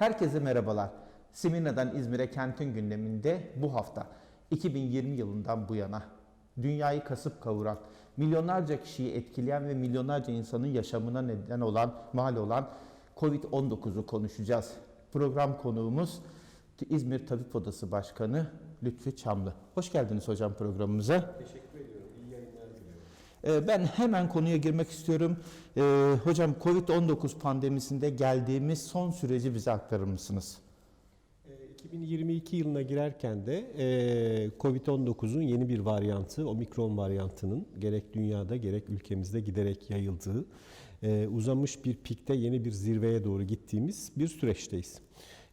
Herkese merhabalar. Simirna'dan İzmir'e kentin gündeminde bu hafta 2020 yılından bu yana dünyayı kasıp kavuran, milyonlarca kişiyi etkileyen ve milyonlarca insanın yaşamına neden olan, mal olan Covid-19'u konuşacağız. Program konuğumuz İzmir Tabip Odası Başkanı Lütfi Çamlı. Hoş geldiniz hocam programımıza. Teşekkür Ben hemen konuya girmek istiyorum. Ee, hocam Covid-19 pandemisinde geldiğimiz son süreci bize aktarır mısınız? Ee, 2022 yılına girerken de e, Covid-19'un yeni bir varyantı, omikron varyantının gerek dünyada gerek ülkemizde giderek yayıldığı, e, uzamış bir pikte yeni bir zirveye doğru gittiğimiz bir süreçteyiz.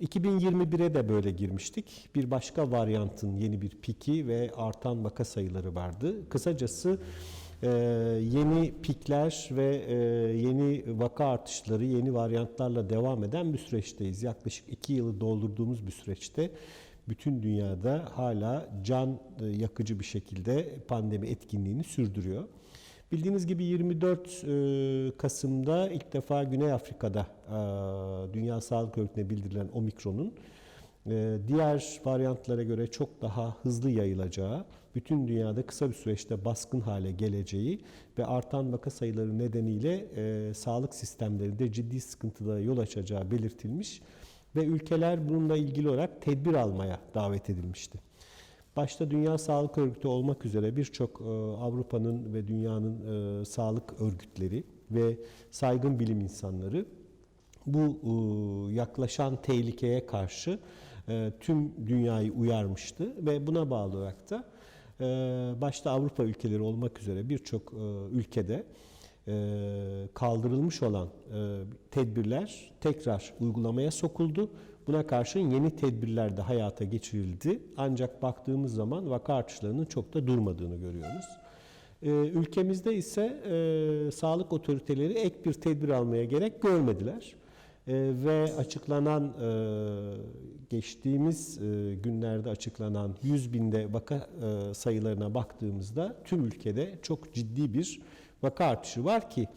2021'e de böyle girmiştik. Bir başka varyantın yeni bir piki ve artan vaka sayıları vardı. Kısacası e, yeni pikler ve e, yeni vaka artışları, yeni varyantlarla devam eden bir süreçteyiz. Yaklaşık iki yılı doldurduğumuz bir süreçte bütün dünyada hala can e, yakıcı bir şekilde pandemi etkinliğini sürdürüyor. Bildiğiniz gibi 24 e, Kasım'da ilk defa Güney Afrika'da Dünya Sağlık Örgütü'ne bildirilen omikronun diğer varyantlara göre çok daha hızlı yayılacağı, bütün dünyada kısa bir süreçte baskın hale geleceği ve artan vaka sayıları nedeniyle e, sağlık sistemlerinde ciddi sıkıntılara yol açacağı belirtilmiş ve ülkeler bununla ilgili olarak tedbir almaya davet edilmişti. Başta Dünya Sağlık Örgütü olmak üzere birçok e, Avrupa'nın ve dünyanın e, sağlık örgütleri ve saygın bilim insanları bu e, yaklaşan tehlikeye karşı e, tüm dünyayı uyarmıştı ve buna bağlı olarak da başta Avrupa ülkeleri olmak üzere birçok e, ülkede e, kaldırılmış olan e, tedbirler tekrar uygulamaya sokuldu. Buna karşın yeni tedbirler de hayata geçirildi. Ancak baktığımız zaman vaka artışlarının çok da durmadığını görüyoruz. Ülkemizde ise sağlık otoriteleri ek bir tedbir almaya gerek görmediler. E, ve açıklanan e, geçtiğimiz e, günlerde açıklanan 100 binde vaka e, sayılarına baktığımızda tüm ülkede çok ciddi bir vaka artışı var ki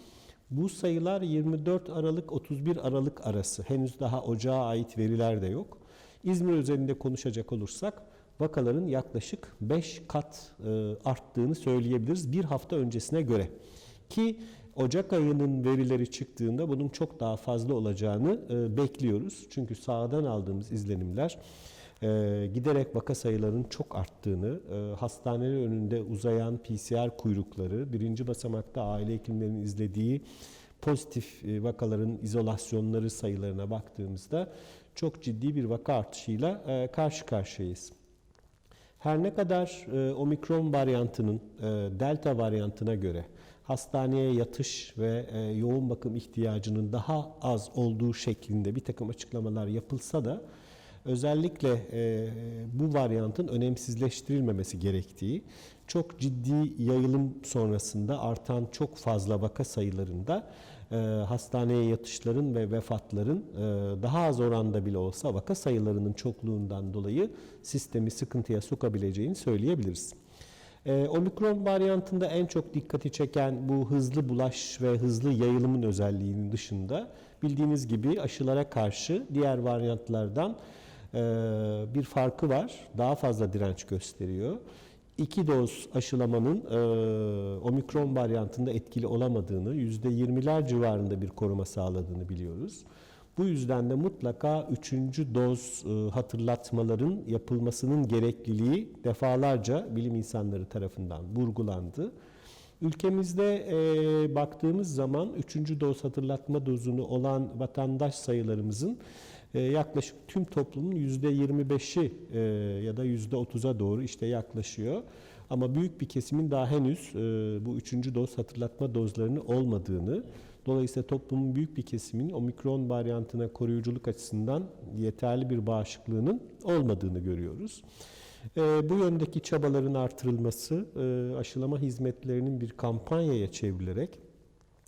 bu sayılar 24 Aralık 31 Aralık arası henüz daha ocağa ait veriler de yok. İzmir özelinde konuşacak olursak vakaların yaklaşık 5 kat arttığını söyleyebiliriz bir hafta öncesine göre. Ki Ocak ayının verileri çıktığında bunun çok daha fazla olacağını e, bekliyoruz. Çünkü sahadan aldığımız izlenimler e, giderek vaka sayılarının çok arttığını, e, hastaneler önünde uzayan PCR kuyrukları, birinci basamakta aile hekimlerinin izlediği pozitif vakaların izolasyonları sayılarına baktığımızda çok ciddi bir vaka artışıyla karşı karşıyayız. Her ne kadar omikron varyantının delta varyantına göre hastaneye yatış ve e, yoğun bakım ihtiyacının daha az olduğu şeklinde bir takım açıklamalar yapılsa da özellikle e, bu varyantın önemsizleştirilmemesi gerektiği, çok ciddi yayılım sonrasında artan çok fazla vaka sayılarında e, hastaneye yatışların ve vefatların e, daha az oranda bile olsa vaka sayılarının çokluğundan dolayı sistemi sıkıntıya sokabileceğini söyleyebiliriz. Ee, omikron varyantında en çok dikkati çeken bu hızlı bulaş ve hızlı yayılımın özelliğinin dışında bildiğiniz gibi aşılara karşı diğer varyantlardan e, bir farkı var. Daha fazla direnç gösteriyor. İki doz aşılamanın e, omikron varyantında etkili olamadığını, %20'ler civarında bir koruma sağladığını biliyoruz. Bu yüzden de mutlaka üçüncü doz e, hatırlatmaların yapılmasının gerekliliği defalarca bilim insanları tarafından vurgulandı. Ülkemizde e, baktığımız zaman üçüncü doz hatırlatma dozunu olan vatandaş sayılarımızın e, yaklaşık tüm toplumun %25'i e, ya da %30'a doğru işte yaklaşıyor. Ama büyük bir kesimin daha henüz e, bu üçüncü doz hatırlatma dozlarını olmadığını, dolayısıyla toplumun büyük bir kesiminin omikron varyantına koruyuculuk açısından yeterli bir bağışıklığının olmadığını görüyoruz. E, bu yöndeki çabaların artırılması, e, aşılama hizmetlerinin bir kampanyaya çevrilerek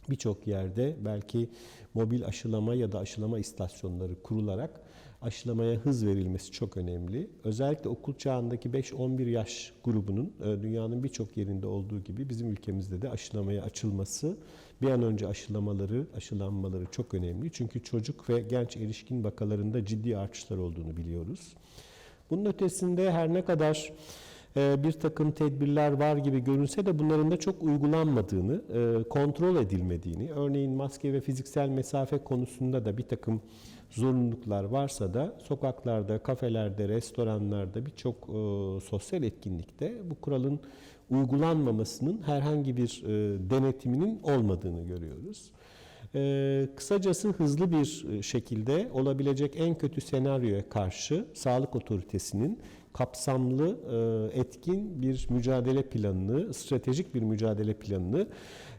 birçok yerde belki mobil aşılama ya da aşılama istasyonları kurularak aşılamaya hız verilmesi çok önemli. Özellikle okul çağındaki 5-11 yaş grubunun e, dünyanın birçok yerinde olduğu gibi bizim ülkemizde de aşılamaya açılması, bir an önce aşılamaları, aşılanmaları çok önemli. Çünkü çocuk ve genç erişkin vakalarında ciddi artışlar olduğunu biliyoruz. Bunun ötesinde her ne kadar bir takım tedbirler var gibi görünse de bunların da çok uygulanmadığını, e, kontrol edilmediğini, örneğin maske ve fiziksel mesafe konusunda da bir takım zorunluluklar varsa da sokaklarda, kafelerde, restoranlarda birçok e, sosyal etkinlikte bu kuralın uygulanmamasının herhangi bir e, denetiminin olmadığını görüyoruz. Ee, kısacası hızlı bir e, şekilde olabilecek en kötü senaryoya karşı sağlık otoritesinin kapsamlı, e, etkin bir mücadele planını, stratejik bir mücadele planını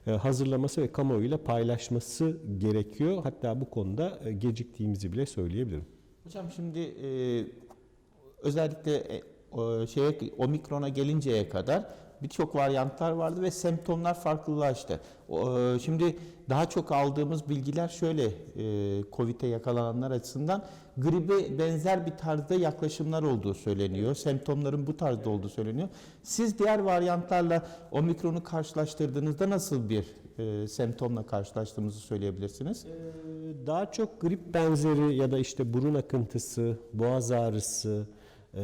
e, hazırlaması ve kamuoyuyla paylaşması gerekiyor. Hatta bu konuda e, geciktiğimizi bile söyleyebilirim. Hocam şimdi özellikle e, şeye omikrona gelinceye kadar birçok varyantlar vardı ve semptomlar farklılaştı. Şimdi daha çok aldığımız bilgiler şöyle Covid'e yakalananlar açısından gribe benzer bir tarzda yaklaşımlar olduğu söyleniyor. Semptomların bu tarzda olduğu söyleniyor. Siz diğer varyantlarla omikronu karşılaştırdığınızda nasıl bir e, semptomla karşılaştığımızı söyleyebilirsiniz? Ee, Daha çok grip benzeri ya da işte burun akıntısı, boğaz ağrısı, e,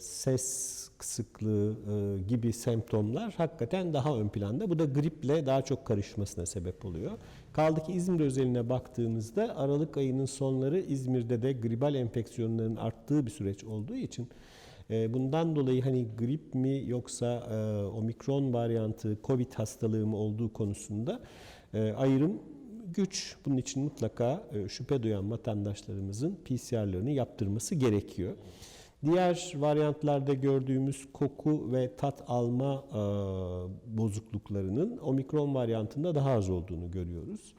ses kısıklığı e, gibi semptomlar hakikaten daha ön planda. Bu da griple daha çok karışmasına sebep oluyor. Kaldı ki İzmir özeline baktığımızda Aralık ayının sonları İzmir'de de gribal enfeksiyonların arttığı bir süreç olduğu için e, bundan dolayı hani grip mi yoksa e, omikron varyantı COVID hastalığı mı olduğu konusunda e, ayrım güç. Bunun için mutlaka e, şüphe duyan vatandaşlarımızın PCR'larını yaptırması gerekiyor. Diğer varyantlarda gördüğümüz koku ve tat alma e, bozukluklarının omikron varyantında daha az olduğunu görüyoruz.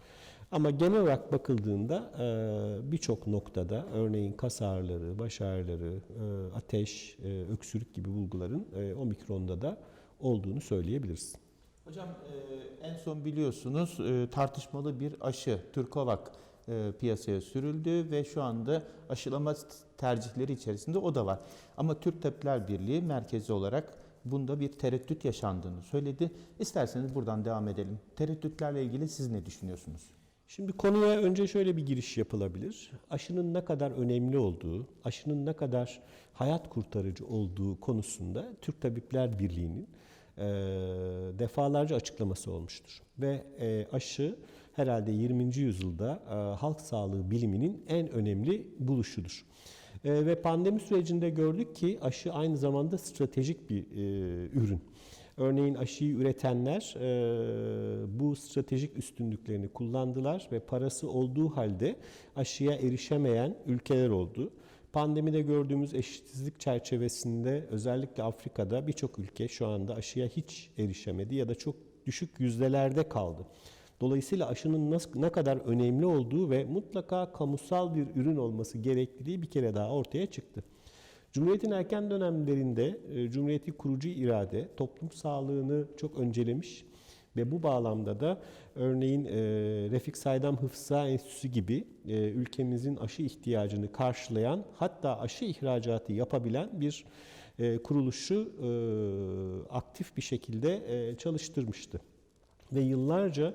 Ama genel olarak bakıldığında e, birçok noktada örneğin kas ağrıları, baş ağrıları, e, ateş, öksürük gibi bulguların omikronda da olduğunu söyleyebiliriz. Hocam en son biliyorsunuz tartışmalı bir aşı Türkovak e, piyasaya sürüldü ve şu anda aşılama tercihleri içerisinde o da var. Ama Türk Tabipler Birliği merkezi olarak bunda bir tereddüt yaşandığını söyledi. İsterseniz buradan devam edelim. Tereddütlerle ilgili siz ne düşünüyorsunuz? Şimdi konuya önce şöyle bir giriş yapılabilir. Aşının ne kadar önemli olduğu, aşının ne kadar hayat kurtarıcı olduğu konusunda Türk Tabipler Birliği'nin defalarca açıklaması olmuştur. Ve aşı herhalde 20. yüzyılda e, halk sağlığı biliminin en önemli buluşudur. E, ve pandemi sürecinde gördük ki aşı aynı zamanda stratejik bir e, ürün. Örneğin aşıyı üretenler e, bu stratejik üstünlüklerini kullandılar ve parası olduğu halde aşıya erişemeyen ülkeler oldu. Pandemide gördüğümüz eşitsizlik çerçevesinde özellikle Afrika'da birçok ülke şu anda aşıya hiç erişemedi ya da çok düşük yüzdelerde kaldı. Dolayısıyla aşının nasıl, ne kadar önemli olduğu ve mutlaka kamusal bir ürün olması gerekliliği bir kere daha ortaya çıktı. Cumhuriyet'in erken dönemlerinde e, Cumhuriyeti kurucu irade toplum sağlığını çok öncelemiş ve bu bağlamda da örneğin e, Refik Saydam Hıfza Enstitüsü gibi e, ülkemizin aşı ihtiyacını karşılayan hatta aşı ihracatı yapabilen bir kuruluşu aktif bir şekilde çalıştırmıştı. Ve yıllarca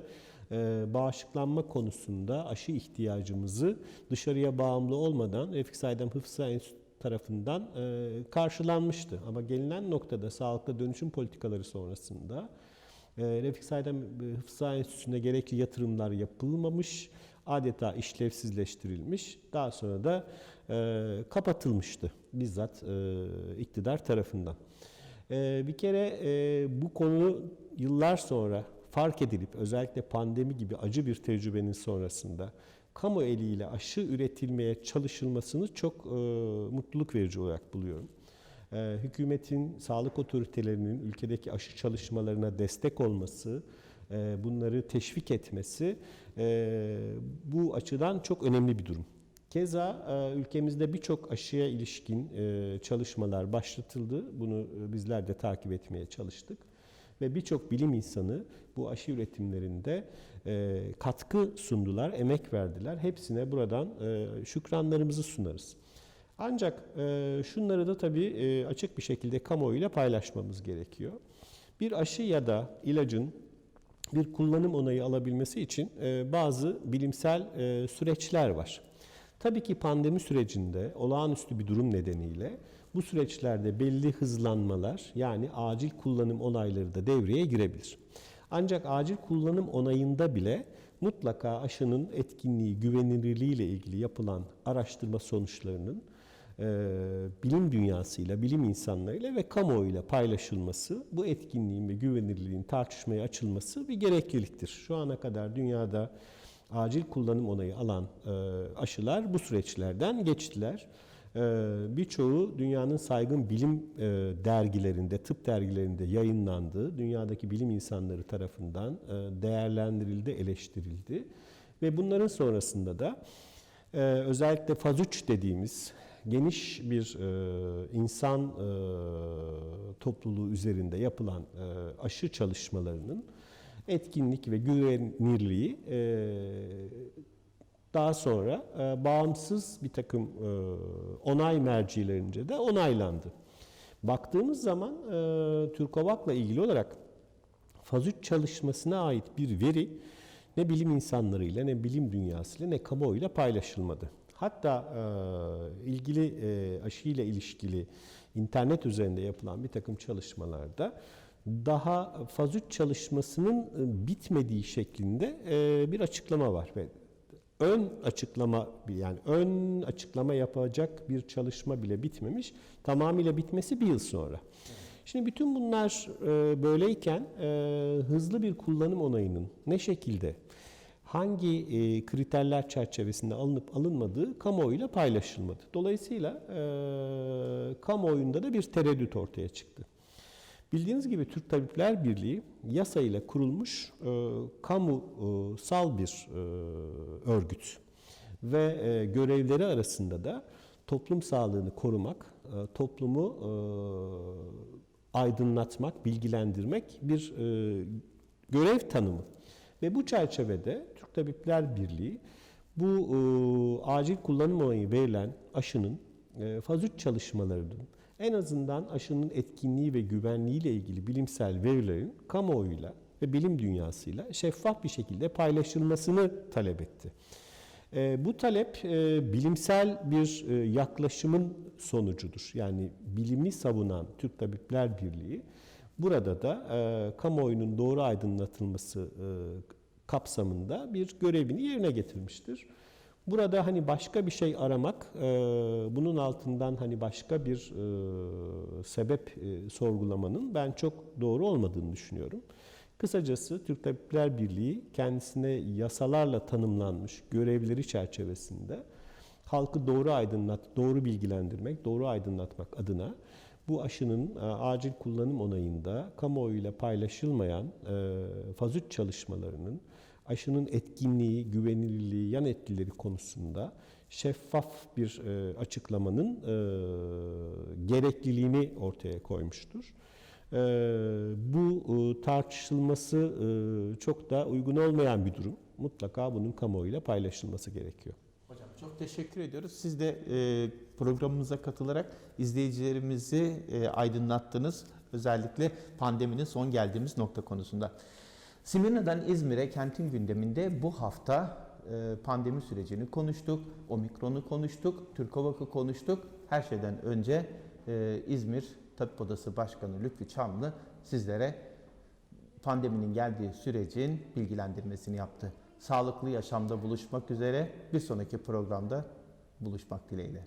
bağışıklanma konusunda aşı ihtiyacımızı dışarıya bağımlı olmadan Refik Saydam Hıfza Enstitüsü tarafından e, karşılanmıştı. Ama gelinen noktada sağlıklı dönüşüm politikaları sonrasında e, Refik Saydam Hıfza Enstitüsü'nde gerekli yatırımlar yapılmamış, adeta işlevsizleştirilmiş, daha sonra da e, kapatılmıştı bizzat e, iktidar tarafından. E, bir kere e, bu konu yıllar sonra fark edilip özellikle pandemi gibi acı bir tecrübenin sonrasında kamu eliyle aşı üretilmeye çalışılmasını çok e, mutluluk verici olarak buluyorum. E, hükümetin, sağlık otoritelerinin ülkedeki aşı çalışmalarına destek olması, e, bunları teşvik etmesi e, bu açıdan çok önemli bir durum. Keza e, ülkemizde birçok aşıya ilişkin e, çalışmalar başlatıldı. Bunu e, bizler de takip etmeye çalıştık. Ve birçok bilim insanı bu aşı üretimlerinde e, katkı sundular, emek verdiler. Hepsine buradan e, şükranlarımızı sunarız. Ancak e, şunları da tabii e, açık bir şekilde kamuoyuyla paylaşmamız gerekiyor. Bir aşı ya da ilacın bir kullanım onayı alabilmesi için e, bazı bilimsel e, süreçler var. Tabii ki pandemi sürecinde olağanüstü bir durum nedeniyle bu süreçlerde belli hızlanmalar yani acil kullanım onayları da devreye girebilir. Ancak acil kullanım onayında bile mutlaka aşının etkinliği, güvenilirliği ile ilgili yapılan araştırma sonuçlarının e, bilim dünyasıyla, bilim insanlarıyla ve kamuoyuyla paylaşılması, bu etkinliğin ve güvenilirliğin tartışmaya açılması bir gerekliliktir. Şu ana kadar dünyada acil kullanım onayı alan e, aşılar bu süreçlerden geçtiler. E, birçoğu dünyanın saygın bilim e, dergilerinde, tıp dergilerinde yayınlandı. Dünyadaki bilim insanları tarafından e, değerlendirildi, eleştirildi. Ve bunların sonrasında da e, özellikle faz 3 dediğimiz geniş bir insan topluluğu üzerinde yapılan aşı çalışmalarının etkinlik ve güvenilirliği e, daha sonra e, bağımsız bir takım e, onay mercilerince de onaylandı. Baktığımız zaman e, Türkovak'la ilgili olarak faz 3 çalışmasına ait bir veri ne bilim insanlarıyla ne bilim dünyasıyla ne kamuoyuyla paylaşılmadı. Hatta e, ilgili e, aşıyla ilişkili internet üzerinde yapılan bir takım çalışmalarda daha faz 3 çalışmasının e, bitmediği şeklinde e, bir açıklama var ve ön açıklama yani ön açıklama yapacak bir çalışma bile bitmemiş. Tamamıyla bitmesi bir yıl sonra. Şimdi bütün bunlar e, böyleyken e, hızlı bir kullanım onayının ne şekilde hangi e, kriterler çerçevesinde alınıp alınmadığı kamuoyuyla paylaşılmadı. Dolayısıyla e, kamuoyunda da bir tereddüt ortaya çıktı. Bildiğiniz gibi Türk Tabipler Birliği yasayla kurulmuş e, kamusal bir e, örgüt ve e, görevleri arasında da toplum sağlığını korumak, e, toplumu e, aydınlatmak, bilgilendirmek bir e, görev tanımı. Ve bu çerçevede Türk Tabipler Birliği bu e, acil kullanım onayı verilen aşının e, faz 3 çalışmalarının en azından aşının etkinliği ve güvenliği ile ilgili bilimsel verilerin kamuoyuyla ve bilim dünyasıyla şeffaf bir şekilde paylaşılmasını talep etti. E, bu talep e, bilimsel bir e, yaklaşımın sonucudur. Yani bilimi savunan Türk Tabipler Birliği burada da e, kamuoyunun doğru aydınlatılması kapsamında bir görevini yerine getirmiştir. Burada hani başka bir şey aramak, e, bunun altından hani başka bir e, sebep e, sorgulamanın ben çok doğru olmadığını düşünüyorum. Kısacası Türk Tabipler Birliği kendisine yasalarla tanımlanmış görevleri çerçevesinde halkı doğru aydınlat, doğru bilgilendirmek, doğru aydınlatmak adına bu aşının acil kullanım onayında kamuoyuyla paylaşılmayan faz 3 çalışmalarının aşının etkinliği, güvenilirliği, yan etkileri konusunda şeffaf bir e, açıklamanın e, gerekliliğini ortaya koymuştur. E, bu e, tartışılması e, çok da uygun olmayan bir durum. Mutlaka bunun kamuoyuyla paylaşılması gerekiyor. Hocam çok teşekkür ediyoruz. Siz de e, programımıza katılarak izleyicilerimizi e, aydınlattınız. Özellikle pandeminin son geldiğimiz nokta konusunda. Simirna'dan İzmir'e kentin gündeminde bu hafta e, pandemi sürecini konuştuk, omikronu konuştuk, Türkovak'ı konuştuk. Her şeyden önce e, İzmir Tabip Odası Başkanı Lütfi Çamlı sizlere pandeminin geldiği sürecin bilgilendirmesini yaptı. Sağlıklı yaşamda buluşmak üzere bir sonraki programda buluşmak dileğiyle.